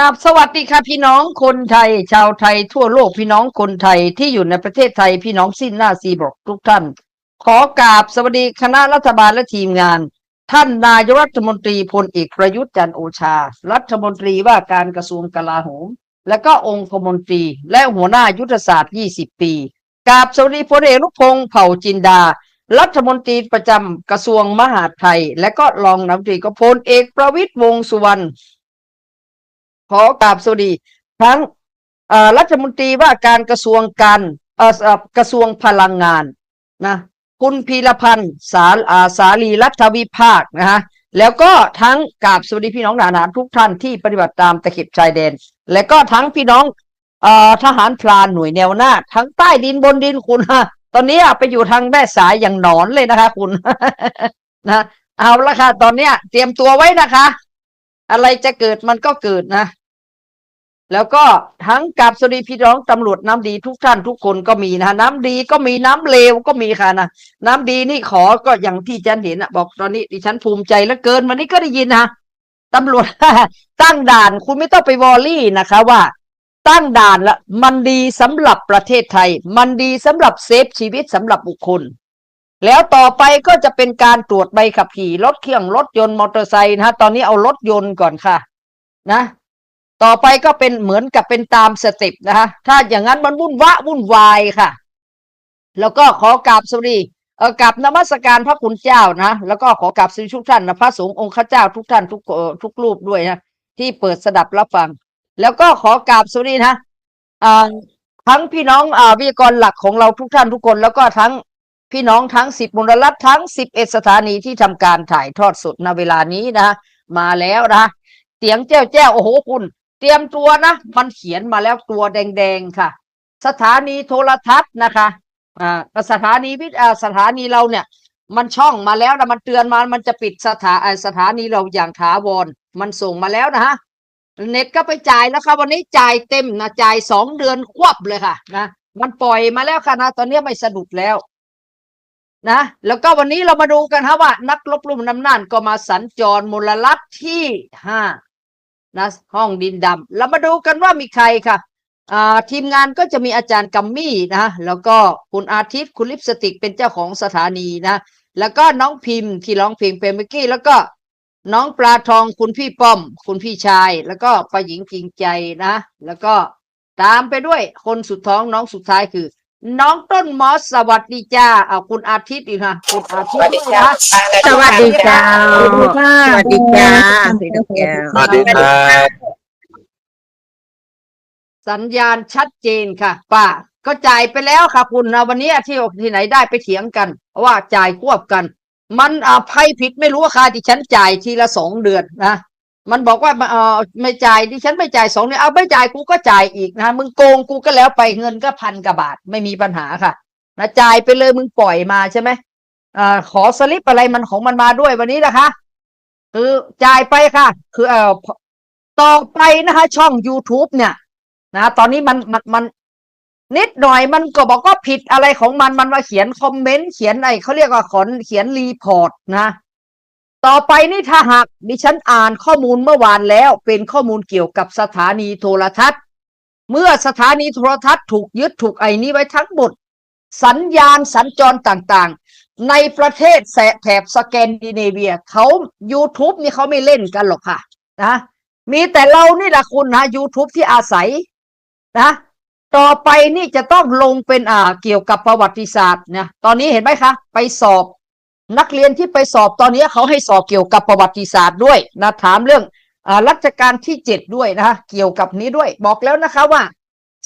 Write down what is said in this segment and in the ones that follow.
กับสวัสดีค่ะพี่น้องคนไทย ชาวไทยทั่วโลกพี่น้องคนไทยที่อยู่ในประเทศไทยพี่น้องสิ้นหน้าซีบอกทุกท่าน ขอกราบสวัสดีคณะรัฐบาลและทีมงาน ท่านนายกรัฐมนตรีพลเอกประยุทธ์จันโอชา รัฐมนตรีว่าการกระทรวงกลาโหม และก็องคมนตรี และหัวหน้ายุทธศาสตร์ 20 ปีกราบสวัสดีพลเอกอนุพงษ์เผ่าจินดา รัฐมนตรีประจำกระทรวงมหาดไทย และก็รองนายกรัฐมนตรีก็พลเอกประวิตยวงสุวรรณ ขอกราบสวัสดี ทั้งรัฐมนตรีว่าการกระทรวงการกระทรวงพลังงานนะคุณพีรพันธ์สาอ่าสาลีรัฐวิภาคนะฮะแล้วก็ทั้งกราบสวัสดีพี่น้องทหารทุกท่านที่ปฏิบัติตามตะเข็บชายแดน และก็ทั้งพี่น้องอทหารพลานหน่วยแนวหน้า ทั้งใต้ดินบนดินคุณฮะตอนนี้ไปอยู่ทางแม่สายอย่างหนอนเลยนะคะ คุณนะเอาละค่ะ ตอนเนี้ย เตรียมตัวไว้นะคะ อะไรจะเกิดมันก็เกิดนะ แล้วก็ทั้งกับสวัสดีพี่น้องตำรวจน้ำดีทุกท่านทุกคนก็มีนะน้ำดีก็มีน้ำเลวก็มีค่ะนะน้ำดีนี่ขอก็อย่างที่ฉันเห็นอะบอกตอนนี้ดิฉันภูมิใจเหลือเกินวันนี้ก็ได้ยินนะตำรวจตั้งด่านคุณไม่ต้องไปวอลลี่นะคะว่า ตั้งด่านละมันดีสำหรับประเทศไทย มันดีสำหรับเซฟชีวิตสำหรับบุคคล แล้วต่อไปก็จะเป็นการตรวจใบขับขี่รถเครื่องรถยนต์มอเตอร์ไซค์นะตอนนี้เอารถยนต์ก่อนค่ะ นะ ต่อไปก็เป็นเหมือนกับเป็นตามสเต็ปนะคะถ้าอย่างนั้นมันวุ่นวะวุ่นวายค่ะ แล้วก็ขอกราบสวัสดีเออกราบนมัสการพระคุณเจ้านะ แล้วก็ขอกราบสวัสดีทุกท่านนะพระสงฆ์องค์ข้าเจ้าทุกท่านทุกทุกรูปด้วยนะที่เปิดสดับรับฟัง แล้วก็ขอกราบสวัสดีนะทั้งพี่น้องอ่าวิทยากรหลักของเราทุกท่านทุกคน แล้วก็ทั้งพี่น้องทั้งสิบมลรัฐทั้งสิบเอ็ดสถานีที่ทำการถ่ายทอดสดในเวลานี้นะ มาแล้วนะเสียงแจ้วแจ้วโอ้โหคุณ เตรียมตัวนะ มันเขียนมาแล้วตัวแดงๆค่ะ สถานีโทรทัศน์นะคะอ่าสถานีวิอ่าสถานีเราเนี่ย มันช่องมาแล้วนะมันเตือนมามันจะปิดสถาอ่าสถานีเราอย่างถาวรมันส่งมาแล้วนะฮะเน็ตก็ไปจ่ายแล้วค่ะวันนี้จ่ายเต็มนะจ่ายสองเดือนควบเลยค่ะนะมันปล่อยมาแล้วค่ะนะตอนนี้ไม่สะดุดแล้วนะแล้วก็วันนี้เรามาดูกันฮะว่า นักลบลุ่มน้ำน่านก็มาสัญจรมลรัฐที่ห้า นะห้องดินดำเรามาดูกันว่ามีใครค่ะอ่าทีมงานก็จะมีอาจารย์กัมมี่นะแล้วก็คุณอาทิตย์คุณลิปสติกเป็นเจ้าของสถานีนะแล้วก็น้องพิมพ์ที่ร้องเพลงเพลงเมื่อกี้แล้วก็น้องปลาทองคุณพี่ป้อม คุณพี่ชาย แล้วก็ป้าหญิงจริงใจนะ แล้วก็ตามไปด้วยคนสุดท้องน้องสุดท้ายคือ น้องต้นมอสสวัสดีจ้าเอาคุณอาทิตย์อีกค่ะคุณอาทิตย์ด้วยนะสวัสดีเจ้า สวัสดีค่ะสวัสดีจ้าสวัสดีจ้าสวัสดีครับสัญญาณชัดเจนค่ะป้าก็จ่ายไปแล้วค่ะคุณนะวันนี้ที่ที่ไหนได้ไปเถียงกัน ว่าจ่ายควบกัน มันอ่าไพ่ผิดไม่รู้ว่าค่าที่ฉันจ่ายทีละสองเดือนนะ มันบอกว่าเออไม่จ่ายดิฉันไม่จ่ายสองเดือนเอาไม่จ่ายกูก็จ่ายอีกนะมึงโกงกูก็แล้วไปเงินก็พันกว่าบาทไม่มีปัญหาค่ะนะจ่ายไปเลยมึงปล่อยมาใช่ไหมอ่าขอสลิปอะไรมันของมันมาด้วยวันนี้นะคะ คือจ่ายไปค่ะ คือเอ่อต่อไปนะคะ ช่อง youtube เนี่ยนะตอนนี้มันมันมัน นิดหน่อยมันก็บอกว่าผิดอะไรของมันมันมาเขียนคอมเมนต์เขียนไอ้เขาเรียกว่าขอนเขียนรีพอร์ตนะ ต่อไปนี่ถ้าหากดิฉันอ่านข้อมูลเมื่อวานแล้ว เป็นข้อมูลเกี่ยวกับสถานีโทรทัศน์ เมื่อสถานีโทรทัศน์ถูกยึดถูกไอ้นี้ไว้ทั้งหมด สัญญาณสัญจรต่างๆ ในประเทศแสแถบสแกนดิเนเวียเขา YouTube นี่เขาไม่เล่นกันหรอกค่ะนะมีแต่เรานี่แหละคุณนะ YouTube ที่อาศัยนะต่อไปนี่จะต้องลงเป็นอ่าเกี่ยวกับประวัติศาสตร์นะตอนนี้เห็นไหมคะ ไปสอบ นักเรียนที่ไปสอบตอนนี้เขาให้สอบเกี่ยวกับประวัติศาสตร์ด้วยนะถามเรื่องอ่ารัชกาลที่เจ็ดด้วยนะเกี่ยวกับนี้ด้วย บอกแล้วนะคะว่า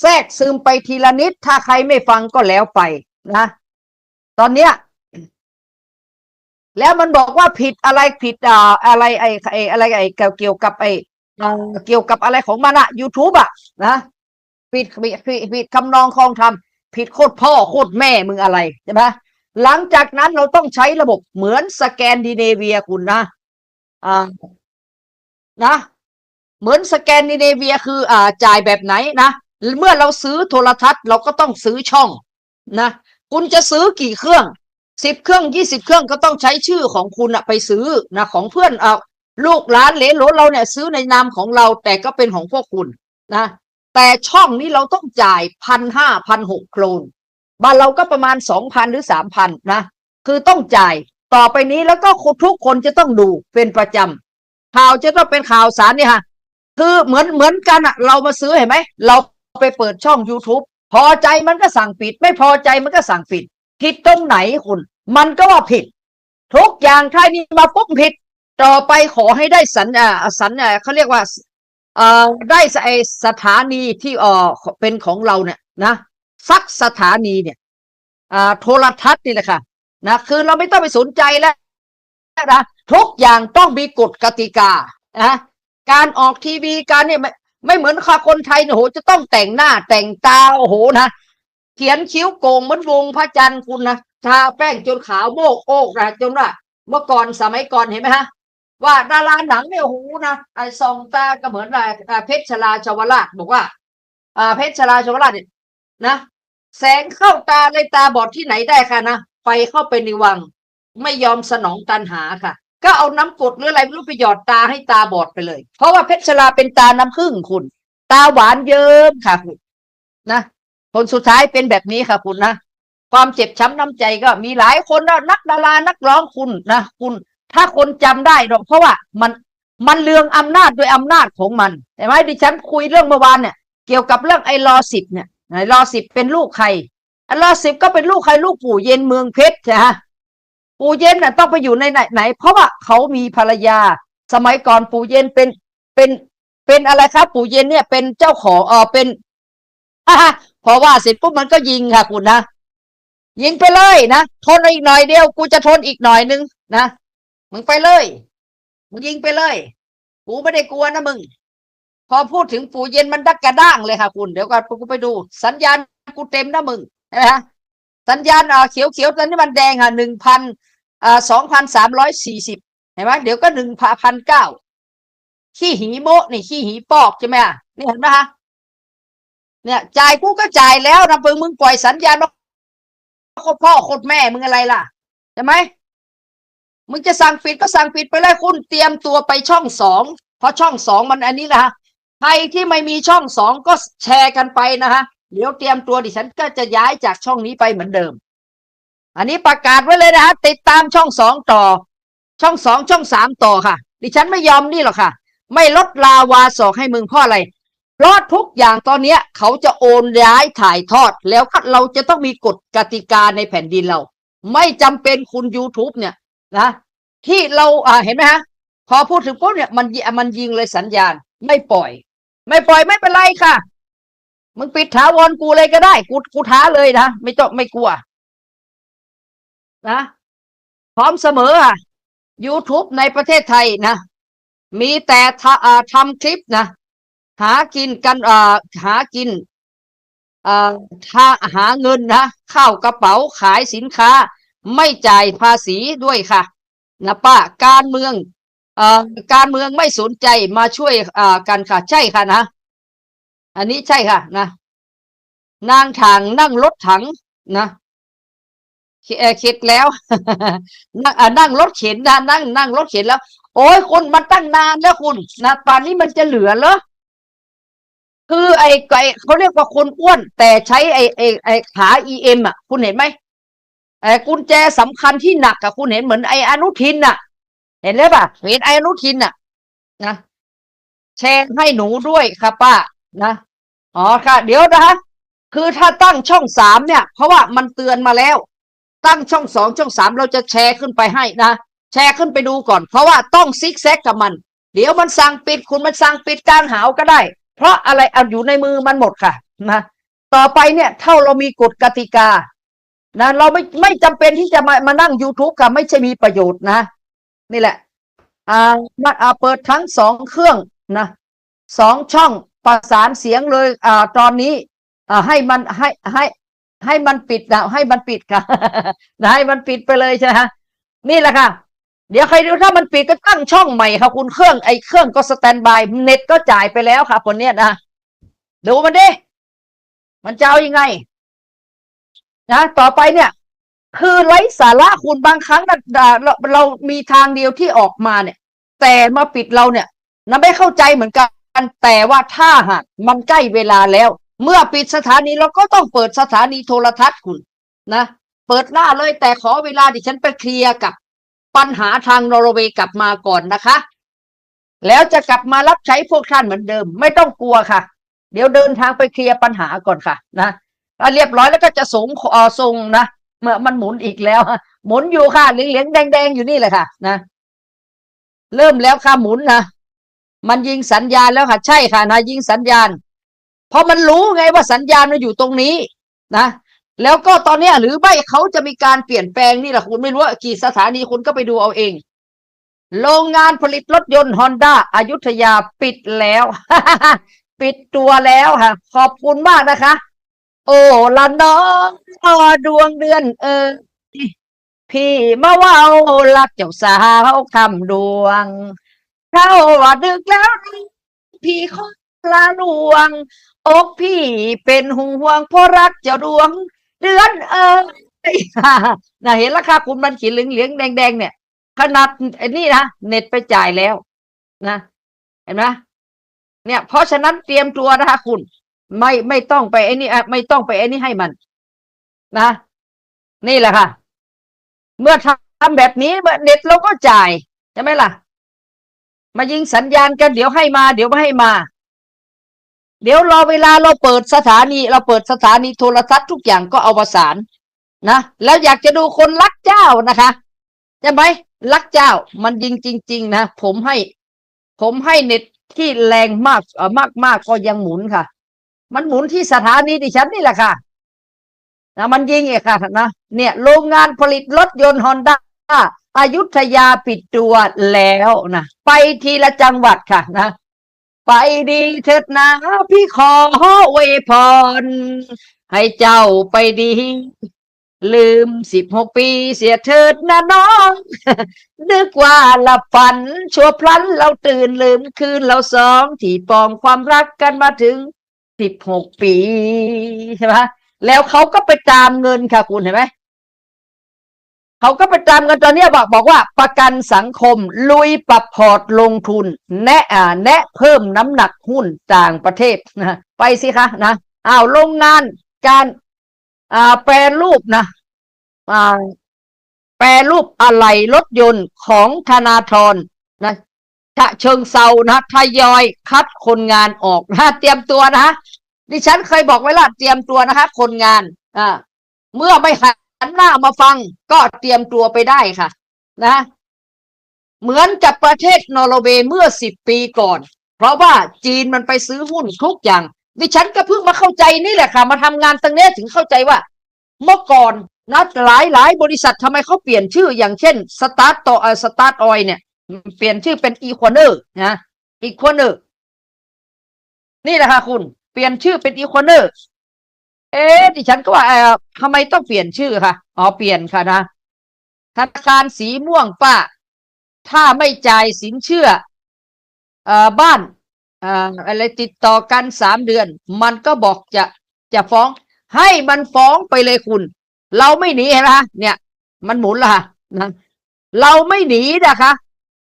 แทรกซึมไปทีละนิด ถ้าใครไม่ฟังก็แล้วไปนะ ตอนเนี้ยแล้วมันบอกว่าผิดอะไรผิดอ่าอะไรไอ้ไอ้อะไรไอ้เกี่ยวกับไอ้เกี่ยวกับอะไรของมันอะ YouTube อะนะผิดผิดผิดผิดคำนองคลองธรรมผิดโคตรพ่อโคตรแม่มึงอะไรใช่ไหม หลังจากนั้นเราต้องใช้ระบบเหมือนสแกนดิเนเวียคุณนะอ่านะเหมือนสแกนดิเนเวียคือ อ่า จ่ายแบบไหนนะเมื่อเราซื้อโทรทัศน์เราก็ต้องซื้อช่องนะคุณจะซื้อกี่เครื่องสิบเครื่องยี่สิบเครื่องก็ต้องใช้ชื่อของคุณอะไปซื้อนะของเพื่อนเอาลูกหลานเหลนโหลเราเนี่ยซื้อในนามของเราแต่ก็เป็นของพวกคุณนะแต่ช่องนี้เราต้องจ่ายพันห้าพันหกโครน บ้านเราก็ประมาณสองพันหรือสามพันนะคือต้องจ่ายต่อไปนี้แล้วก็ทุกคนจะต้องดูเป็นประจำข่าวจะต้องเป็นข่าวสารเนี่ยฮะคือเหมือนเหมือนกันอะเรามาซื้อเห็นไหมเราไปเปิดช่อง youtube พอใจมันก็สั่งปิด ไม่พอใจมันก็สั่งปิด ผิดตรงไหนคุณ มันก็ว่าผิด ทุกอย่างถ้านี่มาปุ๊บผิด ต่อไปขอให้ได้สัญญาสัญญาเขาเรียกว่าเอ่อได้ไอสถานีที่เอ่อเป็นของเราเนี่ยนะ สักสถานีเนี่ยโทรทัศน์นี่แหละค่ะนะคือเราไม่ต้องไปสนใจแล้วนะทุกอย่างต้องมีกฎกติกานะการออกทีวีการเนี่ยไม่ไม่เหมือนค่ะคนไทยเนี่ยโหจะต้องแต่งหน้าแต่งตาโอ้โหนะเขียนคิ้วโกงเหมือนวงพระจันทร์คุณนะทาแป้งจนขาวโมกโอกนะจนว่าเมื่อก่อนสมัยก่อนเห็นไหมฮะว่าดาราหนังเนี่ยโอ้โหนะไอ้ซองตาก็เหมือนอะไรเพชรชลาชวราชบอกว่าอ่าเพชรชลาชวราชเนี่ยนะ แสงเข้าตาในตาบอดที่ไหนได้ค่ะนะไฟเข้าไปในวัง ไม่ยอมสนองตันหาค่ะ ก็เอาน้ำกรดหรืออะไรไม่รู้ไปหยอดตาให้ตาบอดไปเลย เพราะว่าเพชรชลาเป็นตาน้ำผึ้งคุณ ตาหวานเยิ้มค่ะคุณนะผลสุดท้ายเป็นแบบนี้ค่ะคุณนะความเจ็บช้ำน้ำใจก็มีหลายคนนะนักดารานักร้องคุณนะคุณ ถ้าคนจำได้หรอกเพราะว่ามันมันเลืองอำนาจโดยอำนาจของมันเห็นไหมดิฉันคุยเรื่องเมื่อวานเนี่ยเกี่ยวกับเรื่องไอ้รอสิบเนี่ย รอสิบเป็นลูกใครไอ้รอสิบก็เป็นลูกใครลูกปู่เย็นเมืองเพชรใช่ฮะปู่เย็นน่ะต้องไปอยู่ในไหนไหน เพราะว่าเขามีภรรยา สมัยก่อนปู่เย็นเป็นเป็นเป็นอะไรครับ ปู่เย็นเนี่ยเป็นเจ้าของเออเป็นอ่าพอว่าเสร็จปุ๊บมันก็ยิงค่ะ คุณนะยิงไปเลยนะทนอีกหน่อยเดียว กูจะทนอีกหน่อยนึงนะมึงไปเลยมึงยิงไปเลย กูไม่ได้กลัวนะมึง พอพูดถึงปู่เย็นมันดักกระด้างเลยค่ะคุณ เดี๋ยวก่อนกูไปดู สัญญาณกูเต็มนะมึงใช่ไหมฮะสัญญาณอ่าเขียวเขียวๆตอนนี้มันแดงค่ะหนึ่งพันอ่าสองพันสามร้อยสี่สิบเห็นไหมเดี๋ยวก็หนึ่งพันเก้าขี้หีโมะนี่ขี้หีปอกใช่ไหมอะนี่เห็นไหมฮะเนี่ยจ่ายกูก็จ่ายแล้วนะเพิ่งมึงปล่อยสัญญาณโคตรพ่อโคตรแม่มึงอะไรล่ะใช่ไหมมึงจะสั่งปิดก็สั่งปิดไปเลยคุณเตรียมตัวไปช่องสองเพราะช่องสองมันอันนี้นะฮะ ใครที่ไม่มีช่องสองก็แชร์กันไปนะฮะเดี๋ยวเตรียมตัวดิฉันก็จะย้ายจากช่องนี้ไปเหมือนเดิม อันนี้ประกาศไว้เลยนะฮะติดตามช่องสองต่อ ช่องสองช่องสามต่อค่ะ ดิฉันไม่ยอมนี่หรอกค่ะ ไม่ลดลาวาศอกให้มึงเพราะอะไรเพราะทุกอย่างตอนเนี้ย เขาจะโอนย้ายถ่ายทอดแล้วเราจะต้องมีกฎกติกาในแผ่นดินเรา ไม่จำเป็นคุณ YouTube เนี่ยนะที่เราอ่าเห็นไหมฮะพอพูดถึงปุ๊บเนี่ยมันยิมันยิงเลยสัญญาณไม่ปล่อย ไม่ปล่อยไม่เป็นไรค่ะ มึงปิดถาวรกูเลยก็ได้ กูกูท้าเลยนะไม่ต้องไม่กลัว นะพร้อมเสมออะ YouTube ในประเทศไทยนะ มีแต่ทะอ่าทำคลิปนะ หากินกันอ่อหากินอ่อถ้าหาเงินนะเข้ากระเป๋าขายสินค้า ไม่จ่ายภาษีด้วยค่ะนะป้าการเมือง การเมืองไม่สนใจมาช่วยอ่ากันค่ะ ใช่ค่ะนะ อันนี้ใช่ค่ะนะ นางถังนั่งรถถังนะเข็ดแล้ว นั่งนั่งรถเข็นนะนั่งนั่งรถเข็นแล้ว โอ้ยคนมันตั้งนานแล้วคุณนะป่านนี้มันจะเหลือเหรอคือไอ้ไอ้เขาเรียกว่าคนอ้วน แต่ใช้ไอ้ไอ้ไอ้ขา EM อะ คุณเห็นไหมไอ้กุญแจสำคัญที่หนักอะคุณเห็นเหมือนไอ้อนุทินอะ เห็นเลยป่ะเห็นไอ้อนุทินอะ นะแชร์ให้หนูด้วยค่ะป้านะอ๋อค่ะ เดี๋ยวนะคะคือถ้าตั้งช่องสามเนี่ย เพราะว่ามันเตือนมาแล้ว ตั้งช่องสองช่องสามเราจะแชร์ขึ้นไปให้นะ แชร์ขึ้นไปดูก่อน เพราะว่าต้องซิกแซกกับมัน เดี๋ยวมันสั่งปิดคุณมันสั่งปิดกางหาวก็ได้ เพราะอะไรเอาอยู่ในมือมันหมดค่ะนะต่อไปเนี่ยเท่าเรามีกฎกติกานะเราไม่ไม่จำเป็นที่จะมามานั่ง YouTube ค่ะไม่ใช่มีประโยชน์นะ นี่แหละอ่ามาอ่าเปิดทั้งสองเครื่องนะสองช่องประสานเสียงเลยอ่าตอนนี้อ่าให้มันให้ให้ให้มันปิดนะให้มันปิดค่ะนะให้มันปิดไปเลยใช่ไหมฮะนี่แหละค่ะ เดี๋ยวใครดูถ้ามันปิดก็ตั้งช่องใหม่ค่ะคุณเครื่องไอ้เครื่องก็สแตนบายเน็ตก็จ่ายไปแล้วค่ะคนเนี้ยนะดูมันดิมันจะเอายังไงนะต่อไปเนี่ย คือไร้สาระคุณบางครั้งเราเรามีทางเดียวที่ออกมาเนี่ย แต่มาปิดเราเนี่ยนะไม่เข้าใจเหมือนกัน แต่ว่าถ้าหากมันใกล้เวลาแล้ว เมื่อปิดสถานีเราก็ต้องเปิดสถานีโทรทัศน์คุณนะ เปิดหน้าเลยแต่ขอเวลาดิฉันไปเคลียร์กับปัญหาทางนอร์เวย์กลับมาก่อนนะคะ แล้วจะกลับมารับใช้พวกท่านเหมือนเดิม ไม่ต้องกลัวค่ะ เดี๋ยวเดินทางไปเคลียร์ปัญหาก่อนค่ะ นะเรียบร้อยแล้วก็จะส่งอส่งนะ เมื่อมันหมุนอีกแล้ว หมุนอยู่ค่ะเหลืองๆแดงๆอยู่นี่แหละค่ะ นะเริ่มแล้วค่ะหมุนนะมันยิงสัญญาณแล้วค่ะ ใช่ค่ะนะยิงสัญญาณ เพราะมันรู้ไงว่าสัญญาณมันอยู่ตรงนี้นะแล้วก็ตอนนี้หรือไม่เขาจะมีการเปลี่ยนแปลงนี่แหละคุณไม่รู้ว่ากี่สถานีคุณก็ไปดูเอาเอง โรงงานผลิตรถยนต์ฮอนด้าอายุทยาปิดแล้ว ปิดตัวแล้วค่ะ ขอบคุณมากนะคะ โอ้ละน้องออดวงเดือน เออ พี่มาว่ารักเจ้าสาวคำดวงเข้าว่าดึกแล้ว พี่ขอลาลวง อกพี่เป็นห่วงเพราะรักเจ้าดวง เดือนเออน่ะเห็นราคาคุณมันขีดเหลืองเหลืองแดงแดงเนี่ยขนาดไอ้นี่นะเน็ตไปจ่ายแล้ว นะ เห็นไหมเนี่ย เพราะฉะนั้นเตรียมตัวนะคะคุณ ไม่ไม่ต้องไปไอ้นี่ไม่ต้องไปไอ้นี่ให้มัน นะ นี่แหละค่ะ เมื่อทำแบบนี้เน็ตเราก็จ่ายใช่ไหมล่ะ มายิงสัญญาณกันเดี๋ยวให้มา เดี๋ยวไม่ให้มา เดี๋ยวรอเวลาเราเปิดสถานี เราเปิดสถานีโทรทัศน์ทุกอย่างก็เอาประสานนะแล้วอยากจะดูคนรักเจ้านะคะใช่ไหมรักเจ้ามันยิงจริง ๆ นะผมให้ ผมให้เน็ตที่แรงมากเออมากมากก็ยังหมุนค่ะ มันหมุนที่สถานีดิฉันนี่แหละค่ะนะมันยิงเองค่ะนะเนี่ยโรงงานผลิตรถยนต์ฮอนด้าอายุทยาปิดตัวแล้วนะไปทีละจังหวัดค่ะนะ ไปดีเถิดนะ พี่ขออวพร ให้เจ้าไปดี ลืมสิบหกปีเสียเถิดนะน้อง นึกว่าหลับฝัน ชั่วพลันเราตื่นลืมคืนเราสอง ที่ปองความรักกันมาถึง สิบหกปีใช่ไหมแล้วเขาก็ไปตามเงินค่ะคุณเห็นไหมเขาก็ไปตามกันตอนนี้บอกบอกว่า ประกันสังคม ลุยปรับพอร์ตลงทุน แนะอ่าแนะเพิ่มน้ำหนักหุ้นต่างประเทศนะไปสิคะนะอ้าวโรงงานการอ่าแปรรูปนะอ่าแปรรูปอะไหล่รถยนต์ของธนาธรนะ ฉะเชิงเซานะทยอยคัดคนงานออกนะเตรียมตัวนะดิฉันเคยบอกไว้ละเตรียมตัวนะคะ คนงานอ่าเมื่อไม่หันหน้ามาฟังก็เตรียมตัวไปได้ค่ะ นะ เหมือนกับประเทศนอร์เวย์เมื่อสิบปีก่อน เพราะว่าจีนมันไปซื้อหุ้นทุกอย่าง ดิฉันก็เพิ่งมาเข้าใจนี่แหละค่ะ มาทำงานตรงนี้ถึงเข้าใจว่า เมื่อก่อนนะหลายหลายบริษัททำไมเขาเปลี่ยนชื่ออย่างเช่นสตาร์ตต่อสตาร์ทออยเนี่ย เปลี่ยนชื่อเป็นอีควอเนอร์นะอีควอเนอร์นี่แหละค่ะคุณ เปลี่ยนชื่อเป็นอีควอเนอร์เอ๊ะดิฉันก็ว่าเออทำไมต้องเปลี่ยนชื่อคะอ๋อเปลี่ยนค่ะนะธนาคารสีม่วงป้า ถ้าไม่จ่ายสินเชื่อเอ่อบ้านเอ่ออะไรติดต่อกันสามเดือน มันก็บอกจะจะฟ้อง ให้มันฟ้องไปเลยคุณ เราไม่หนีเห็นไหมคะเนี่ย มันหมุนละค่ะนะเราไม่หนีนะคะ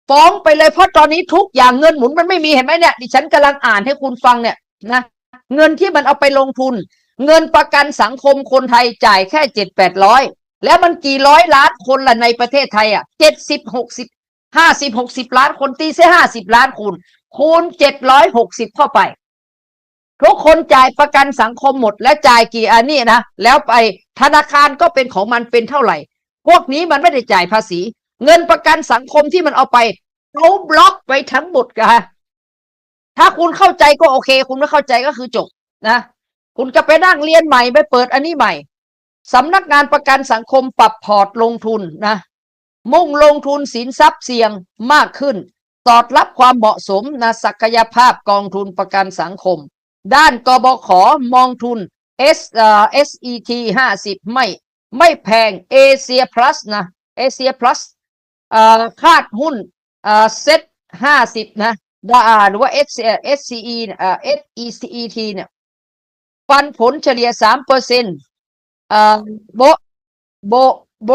ฟ้องไปเลยเพราะตอนนี้ทุกอย่างเงินหมุนมันไม่มีเห็นไหมเนี่ยดิฉันกำลังอ่านให้คุณฟังเนี่ยนะเงินที่มันเอาไปลงทุน เงินประกันสังคมคนไทยจ่ายแค่เจ็ดแปดร้อยแล้วมันกี่ร้อยล้านคนละในประเทศไทยอะเจ็ดสิบหกสิบห้าสิบหกสิบล้านคนตีเสียห้าสิบล้านคูณคูณเจ็ดร้อยหกสิบเข้าไป ทุกคนจ่ายประกันสังคมหมด และจ่ายกี่อันนี้นะแล้วไปธนาคารก็เป็นของมันเป็นเท่าไหร่ พวกนี้มันไม่ได้จ่ายภาษี เงินประกันสังคมที่มันเอาไปเขาบล็อกไว้ทั้งหมดค่ะถ้าคุณเข้าใจก็โอเค คุณไม่เข้าใจก็คือจบนะคุณก็ไปนั่งเรียนใหม่ไปเปิดอันนี้ใหม่สำนักงานประกันสังคมปรับพอร์ตลงทุนนะมุ่งลงทุนสินทรัพย์เสี่ยงมากขึ้นสอดรับความเหมาะสมนะศักยภาพกองทุนประกันสังคม ด้านกบขมองทุน S เอ่อ SET ห้าสิบไม่ ไม่แพงเอเชีย plus นะเอเชีย plus คาดหุ้นเซ็ตห้าสิบนะดาหรือว่า SCE เอ่อ SECT เนี่ยปันผลเฉลี่ยสามเปอร์เซ็นต์โบโบ